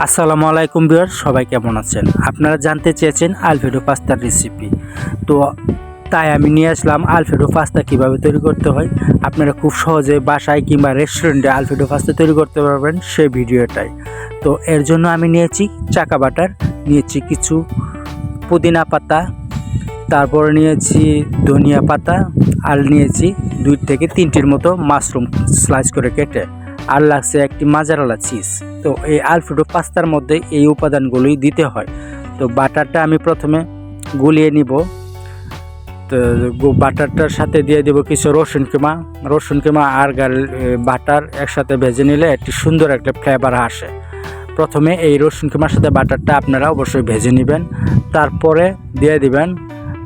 আসসালামু আলাইকুম বিয়ার সবাই কেমন আছেন? আপনারা জানতে চেয়েছেন আলফেডো পাস্তার রেসিপি তো তাই আমি নিয়ে আসলাম আলফেডো পাস্তা কীভাবে তৈরি করতে হয়। আপনারা খুব সহজে বাসায় কিংবা রেস্টুরেন্টে আলফেডো পাস্তা তৈরি করতে পারবেন সেই ভিডিওটাই। তো এর জন্য আমি নিয়েছি চাকা বাটার, নিয়েছি কিছু পুদিনা পাতা, তারপর নিয়েছি ধনিয়া পাতা, আর নিয়েছি দুই থেকে তিনটির মতো মাশরুম স্লাইস করে কেটে। আর লাগছে একটি মাজারালা চিজ। তো এই আলফ্রেডো পাস্তার মধ্যে এই উপাদানগুলোই দিতে হয়। তো বাটারটা আমি প্রথমে গুলিয়ে নিব। তো বাটারটার সাথে দিয়ে দেব কিছু রসুন কিমা। রসুন কিমা আর গাল বাটার একসাথে ভেজে নিলে একটি সুন্দর একটা ফ্লেভার আসে। প্রথমে এই রসুন কিমার সাথে বাটারটা আপনারা অবশ্যই ভেজে নেবেন। তারপরে দিয়ে দিবেন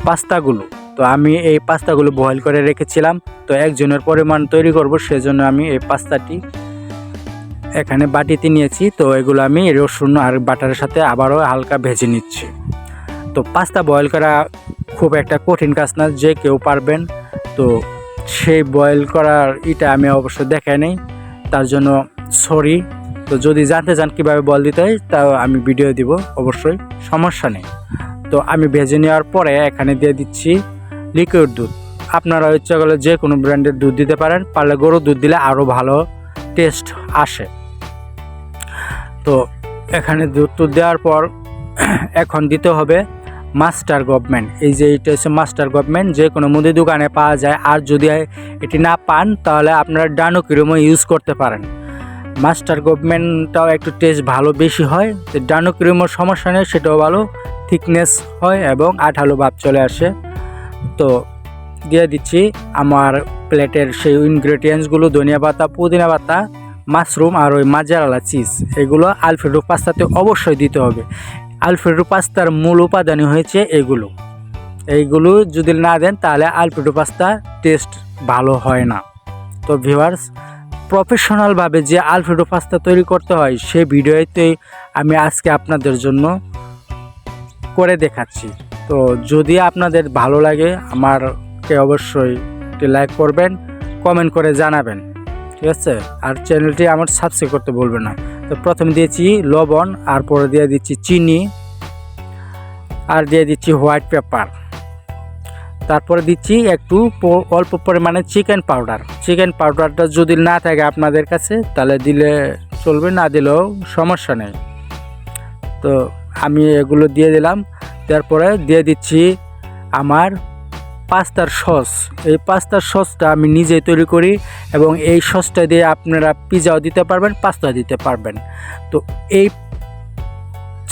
পাস্তাগুলো। তো আমি এই পাস্তাগুলো বয়েল করে রেখেছিলাম। তো একজনের পরিমাণ তৈরি করব, সেজন্য আমি এই পাস্তাটি এখানে বাটিতে নিয়েছি, তো এগুলো আমি রসুন আর বাটারের সাথে আবারও হালকা ভেজে নিচ্ছি। তো পাস্তা বয়েল করা খুব একটা কঠিন কাজ না, যে কেউ পারবেন। তো সেই বয়েল করার ইটা আমি অবশ্য দেখাই নেই, তার জন্য সরি তো যদি জানতে চান কীভাবে বল দিতে হয়, তাও আমি ভিডিও দিব, অবশ্যই। সমস্যা নেই। তো আমি ভেজে নেওয়ার পরে এখানে দিয়ে দিচ্ছি লিকুইড দুধ। আপনারা ইচ্ছা করলে যে কোনো ব্র্যান্ডের দুধ দিতে পারেন, পারলে গরুর দুধ দিলে আরও ভালো টেস্ট আসে। তো এখানে টুধ দেওয়ার পর এখন দিতে হবে মাস্টার গভর্নমেন্ট। এই যে এটা হচ্ছে মাস্টার গভর্নমেন্ট, যে কোনো মুদি দোকানে পাওয়া যায়। আর যদি এটি না পান, তাহলে আপনারা ডানো ক্রিমও ইউজ করতে পারেন। মাস্টার গভর্নমেন্টটাও একটু টেস্ট ভালো বেশি হয়। তো ডানো ক্রিমের সমস্যা নেই, সেটাও ভালো। থিকনেস হয় এবং আঠালো ভাব চলে আসে। তো দিয়ে দিচ্ছি আমার প্লেটের সেই ইনগ্রেডিয়েন্টসগুলো ধনিয়া পাতা, পুদিনা পাতা। মাশরুম আর ওই মাজারালা চিজ, এগুলো আলফ্রেডো পাস্তাতে অবশ্যই দিতে হবে। আলফ্রেডো পাস্তার মূল উপাদানই হয়েছে এগুলো। এইগুলো যদি না দেন, তাহলে আলফ্রেডো পাস্তা টেস্ট ভালো হয় না। তো ভিউয়ার্স, প্রফেশনালভাবে যে আলফ্রেডো পাস্তা তৈরি করতে হয় সেই ভিডিওতেই আমি আজকে আপনাদের জন্য করে দেখাচ্ছি। তো যদি আপনাদের ভালো লাগে, আমারকে অবশ্যই একটি লাইক করবেন, কমেন্ট করে জানাবেন। ঠিক আছে? আর চ্যানেলটি আমার সাবস্ক্রাইব করতে বলবে না। তো প্রথমে দিয়েছি লবণ, আর পরে দিয়ে দিচ্ছি চিনি, আর দিয়ে দিচ্ছি হোয়াইট পেপার তারপরে দিচ্ছি একটু অল্প পরিমাণে চিকেন পাউডার চিকেন পাউডারটা যদি না থাকে আপনাদের কাছে, তাহলে দিলে চলবে, না দিলেও সমস্যা নেই। তো আমি এগুলো দিয়ে দিলাম। তারপরে দিয়ে দিচ্ছি আমার পাস্তার সস। এই পাস্তার সসটা আমি নিজেই তৈরি করি এবং এই সসটা দিয়ে আপনারা পিজাও দিতে পারবেন পাস্তা দিতে পারবেন। তো এই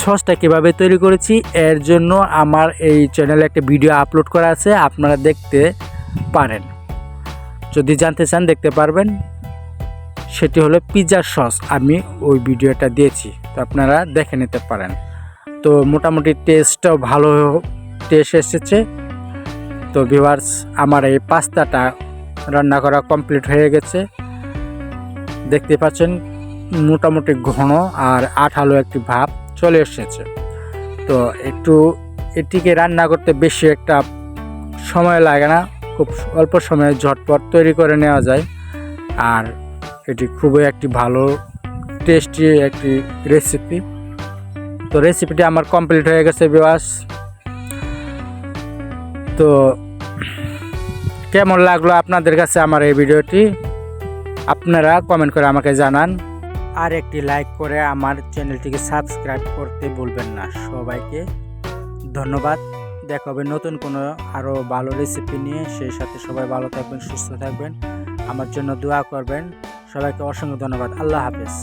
সসটা কীভাবে তৈরি করেছি, এর জন্য আমার এই চ্যানেলে একটা ভিডিও আপলোড করা আছে, আপনারা দেখতে পারেন। যদি জানতে চান, দেখতে পারবেন। সেটি হলো পিজার সস, আমি ওই ভিডিওটা দিয়েছি, তো আপনারা দেখে নিতে পারেন। তো মোটামুটি টেস্টটাও ভালো টেস্ট এসেছে। তো ভিউয়ার্স আমার এই পাস্তাটা রান্না করা কমপ্লিট হয়ে গেছে। দেখতে পাচ্ছেন, মোটামুটি ঘন আর আঠালো একটি ভাব চলে এসেছে। তো একটু এটিকে রান্না করতে বেশি একটা সময় লাগে না, খুব অল্প সময়ে ঝটপট তৈরি করে নেওয়া যায়। আর এটি খুবই একটি ভালো টেস্টি একটি রেসিপি তো রেসিপিটি আমার কমপ্লিট হয়ে গেছে বিবাস তো কেমন লাগল আপনাদের কাছে আমার এই ভিডিওটি? আপনারা কমেন্ট করে আমাকে জানান। আর একটি লাইক করে আমার চ্যানেলটিকে সাবস্ক্রাইব করতে ভুলবেন না সবাইকে। ধন্যবাদ। দেখা হবে নতুন কোনো আরও ভালো রেসিপি নিয়ে। সেই সাথে সবাই ভালো থাকবেন, সুস্থ থাকবেন। আমার জন্য দোয়া করবেন। সবাইকে অসংখ্য ধন্যবাদ। আল্লাহ হাফেজ।